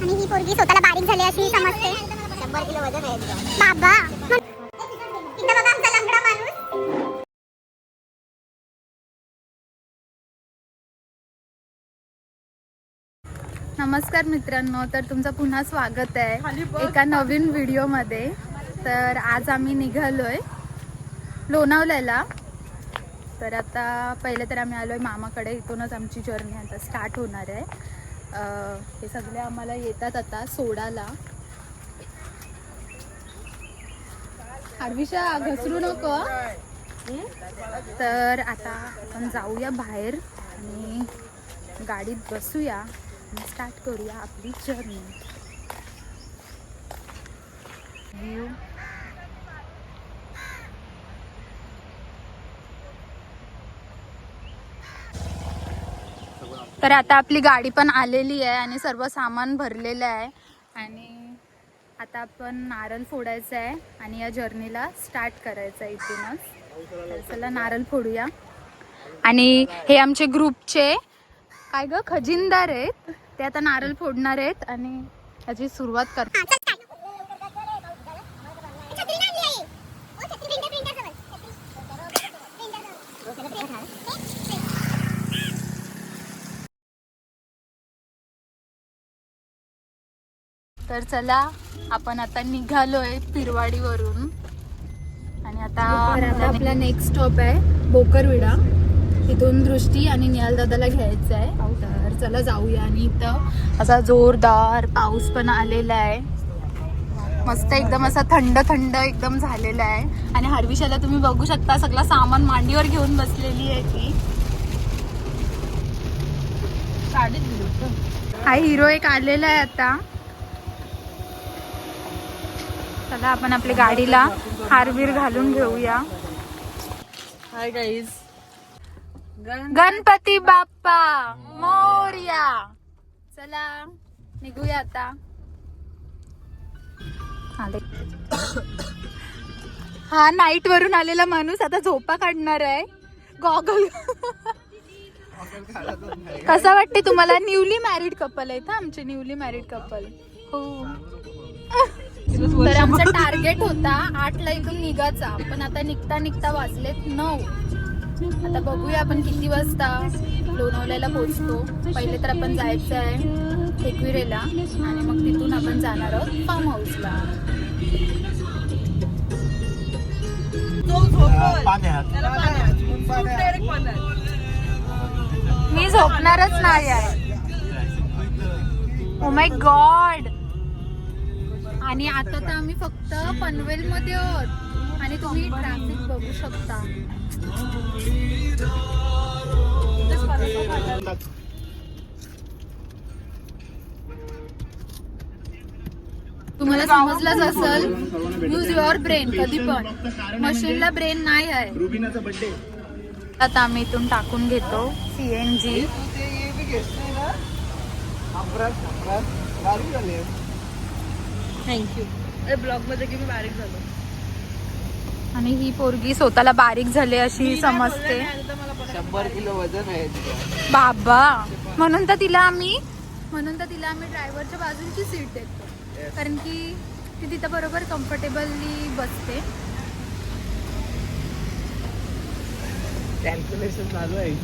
आणि ही पोरगी स्वतःला बारीक झाली अशी समजते. शंभर किलो वजन आहे बाबा. नमस्कार मित्रांनो तर तुमचं पुन्हा स्वागत आहे एका नवीन व्हिडिओमध्ये. तर आज आम्ही निघालोय लोणावल्याला. तर आता पहिले तर आम्ही आलोय मामाकडे इथूनच आमची जर्नी आता स्टार्ट होणार आहे. हे सगळे आम्हाला येतात आता सोडाला हरविशा घसरू नको. तर आता आपण जाऊया बाहेर आणि गाडीत बसूया. स्टार्ट करूया आपली जर्नी व्ह्यू तर आता आपली गाडी पण आलेली आहे आणि सर्व सामान भरलेलं आहे. आणि आता आपण नारळ फोडायचं आहे आणि या जर्नीला स्टार्ट करायचं आहे इथूनच. तर चला नारळ फोडूया. आणि हे आमचे ग्रुपचे काय ग? खजिनदार आहेत. ते आता नारळ फोडणार आहेत आणि त्याची सुरुवात करतात हा. तर चला आपण आता निघालोय पिरवाडीवरून. आणि आता आपला नेक्स्ट स्टॉप आहे बोकरविडा. तिथून दृष्टी आणि निहालदादाला घ्यायचं आहे. तर चला जाऊया आणि इथं असा जोरदार पाऊस पण आलेला आहे. मस्त एकदम असा थंड थंड एकदम झालेला आहे. आणि हरविशाला तुम्ही बघू शकता सगळं सामान मांडीवर घेऊन बसलेली आहे ती. हा हिरो एक आलेला आहे आता. चला आपण आपल्या गाडीला हारवीर घालून घेऊया. Hi guys Ganpati Bappa Morya. चला निघूया आता. हा नाईट वरून आलेला माणूस आता झोपा काढणार आहे. गॉगल कसा वाटते तुम्हाला? न्यूली मॅरिड कपल आहेत आमचे न्यूली मॅरिड कपल हो. तर आमचा टार्गेट होता आठला इथून निघायचा पण आता निघता निघता वाजलेत नऊ. आता बघूया आपण किती वाजता लोणावल्याला पोहोचतो. पहिले तर आपण जायचं आहे एकविरेला आणि मग तिथून आपण जाणार आहोत फार्म हाऊसला मी झोपणारच नाही आहे. ओ माय गॉड आणि आता तर आम्ही फक्त पनवेल मध्ये आहोत. आणि तुम्ही ट्रॅफिक बघू शकता. तुम्हाला समजलंच असेल यूज युअर ब्रेन कधी पण. मशीनला ब्रेन नाही आहे. आता आम्ही इथून टाकून घेतो सीएनजी थँक्यू ब्लॉगमध्ये किती बारीक झालो. आणि ही पोरगी स्वतःला बारीक झाली अशी समजते. शंभर किलो वजन आहे. बाबा म्हणून तर तिला आम्ही म्हणून तर तिला आम्ही ड्रायव्हरच्या बाजूची सीट देतो. कारण की ती तिथं बरोबर कम्फर्टेबली बसते. कॅल्क्युलेशन चालू आहे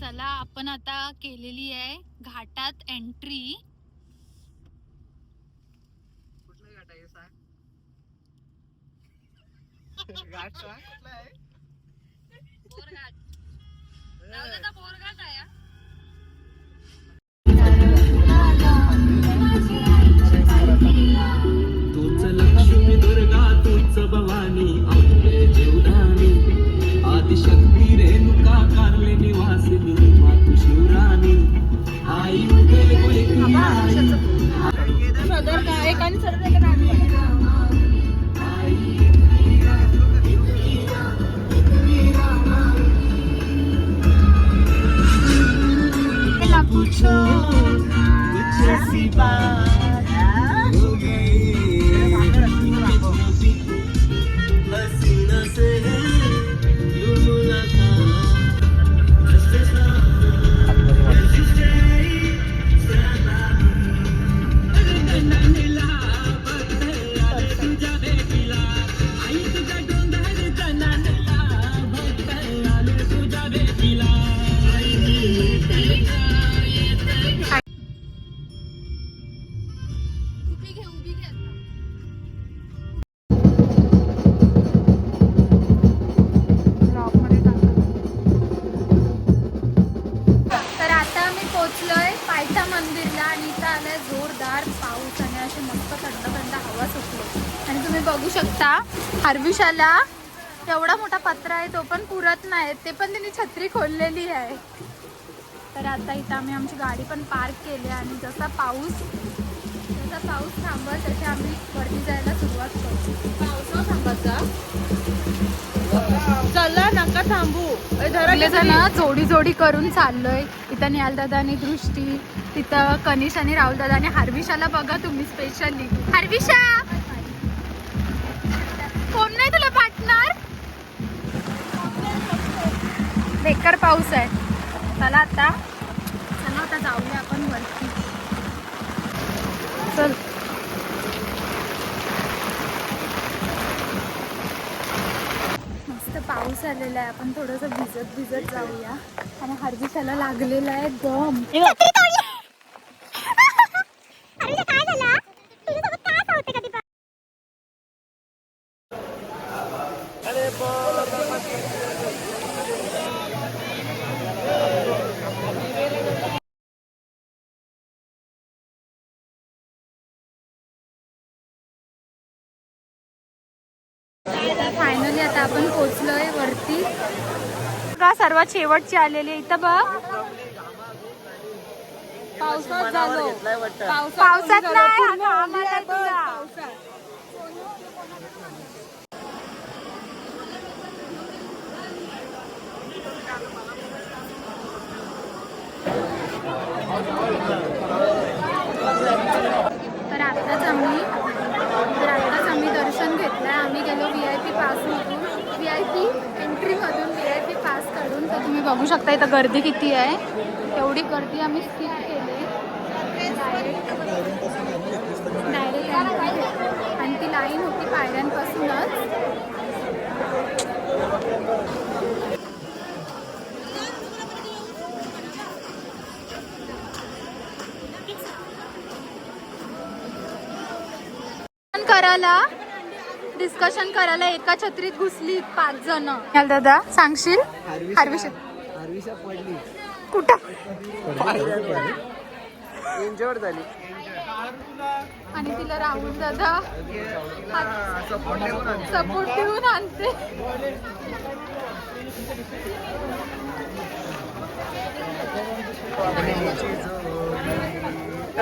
चला आपण आता केलेली आहे घाटात एंट्री कुठला घाट आहे सांग. घाट सांग. कुठला आहे? तूच लक्ष्मी दुर्गा तूच भवानी अम्बे देवदानी आदिशक्ती रेणुका कारले निवासिनी मातु शिवराणी आई आई सदर का एक आणि सदर. हरविशाला एवढा मोठा पत्रा आहे तो पण पुरत नाही. ते पण त्यांनी छत्री खोललेली आहे. तर आता इथं आम्ही आमची गाडी पण पार्क केली आणि जसा पाऊस जसा पाऊस थांबत तसे आम्ही वरती जायला सुरुवात करू. पावसा थांबायचा चला नका थांबू? जण जोडी जोडी करून चाललोय. इथं निहाल दादा आणि दृष्टी तिथं कनिष आणि राहुल दादा आणि हार्विशाला बघा तुम्ही स्पेशली हार्विशा! कोण नाही तुला पार्टनर बेकार पाऊस आहे. चला आता. चला आता जाऊया आपण वरती. चल. मस्त पाऊस आलेला आहे. आपण थोडंसं भिजत भिजत जाऊया. आणि हरदिशाला लागलेला आहे गम. फायनली आता आपण पोचलोय वरती का सर्वात शेवटची आलेली. इथं बघ पावसात झालो पावसात नाही. तर आत्ताच आम्ही तर आत्ताच आम्ही दर्शन घेतलंय आम्ही गेलो व्ही आय पी पासमधून व्ही आय पी एंट्रीमधून व्ही आय पी पास काढून. तर तुम्ही बघू शकता इथं गर्दी किती आहे. एवढी गर्दी आम्ही स्किप केली. डायरेक्ट डायरेक्ट आणि ती लाईन होती पायऱ्यांपासूनच. करायला. डिस्कशन करायला एका छत्रीत घुसली पाच जण. दादा सांगशील? हरविष हरविशा पडली. कुठं? इंजर्ड झाली. आणि तिला राहुल दादा सपोर्ट देऊन आणते.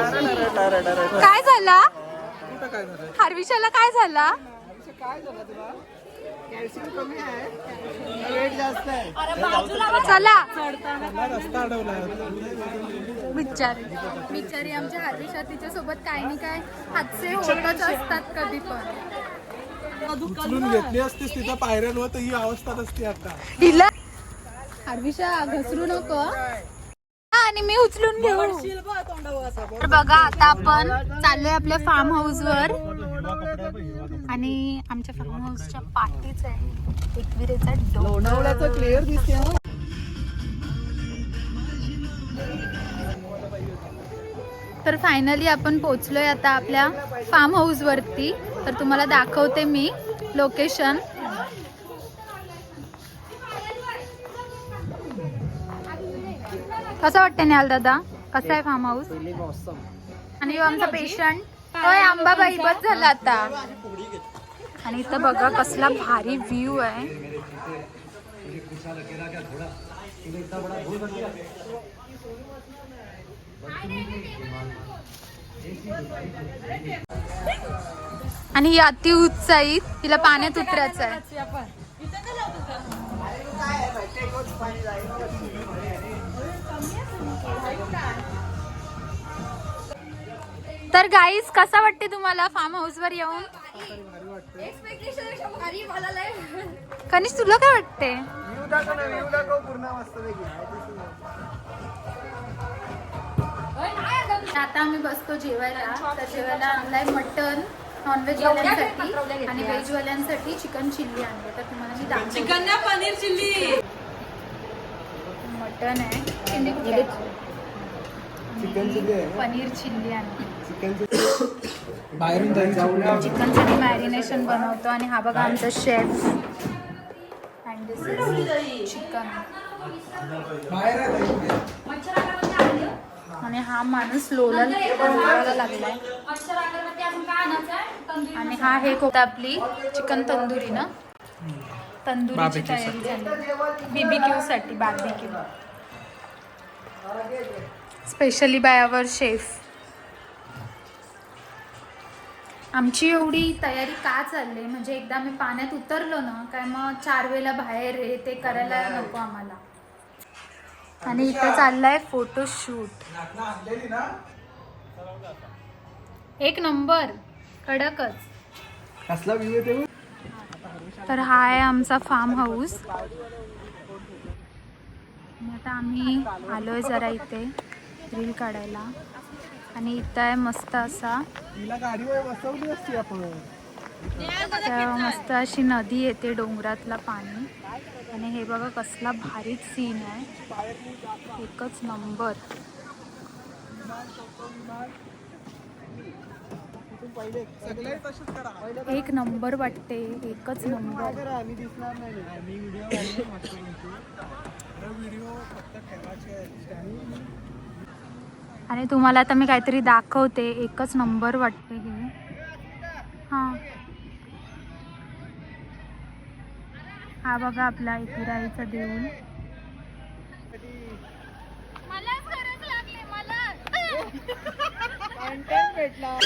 काय झाला? कुठं काय झालं? हरविशाला काय झाला? काय झालं तुला कॅल्शियम कमी आहे. वेट जास्त आहे. चला. मला रस्ता अडवला. बिचारी. बिचारी. आमच्या हरविशा तिच्या सोबत काही नाही काय हादसे होतच असतात कधी पण. उचलून घेतली असतीस तिथं पायऱ्यांवर तर ही अवस्था असते आता. हिला हरविशा घसरू नको. हा, आणि मी उचलून घेऊ. तर बघा आता आपण चाललोय आपल्या फार्म हाऊस वर. आणि आमच्या फार्म हाऊसच्या पाठीच आहे एकविरेचा लोणावळ्याचं क्लिअर दिसते. तर फायनली आपण पोचलोय आता आपल्या फार्म हाऊस वरती. तर तुम्हाला दाखवते मी लोकेशन कसं वाटतं न्याल दादा? कसं आहे फार्म हाऊस. आणि आमचा पेशंट होय आंबाबाई बस झाला आता. आणि इथं बघा कसला भारी व्ह्यू आहे. आणि ही अति उत्साहित तिला पाण्यात उतरायचं आहे. तर गाईस कसा वाटते तुम्हाला फार्म हाऊस वर येऊन? कनिष तुला काय वाटते? आता आम्ही बसतो जेवायला. तर जेवायला आणलाय मटन नॉनव्हेज वाल्यांसाठी आणि व्हेज वाल्यांसाठी चिकन चिल्ली आणले तर तुम्हाला मी दाखवते. चिकन ना पनीर चिल्ली मटन आहे. चिल्ली कुठली आहे? चिकन चिल्ली आहे पनीर चिल्ली आणली चिकन चिल्ली बाहेरून जाऊन चिकनसाठी मॅरिनेशन बनवतो आणि हा बघा आमचा chef and this is chicken बाहेर आहे आणि हा माणूस लोला लोलाला लागलाय. आणि हा हे कोणतं आपली चिकन तंदुरी ना? तंदुरीची तयारी झाली. बीबीक्यू साठी बार्बीक्यू स्पेशली बायावर शेफ आमची एवढी तयारी का चालली? म्हणजे एकदा मी पाण्यात उतरलो ना काय मग चार वेळेला बाहेर हे ते करायला नको आम्हाला. आणि इथं चाललाय फोटोशूट एक नंबर. कडकच. तर हा आहे आमचा फार्म हाऊस आता आम्ही आलोय जरा इथे. रील काढायला. आणि इथं आहे मस्त असा. मस्त अशी नदी येते डोंगरातला पाणी. आणि हे बघा कसला भारीच सीन आहे. एकच नंबर एक नंबर वाटते एकच नंबर आणि तुम्हाला आता मी काहीतरी दाखवते. एकच नंबर वाटते हे. हां. हा बघा आपला एकविराईचा देऊळ कंटेंट भेटला.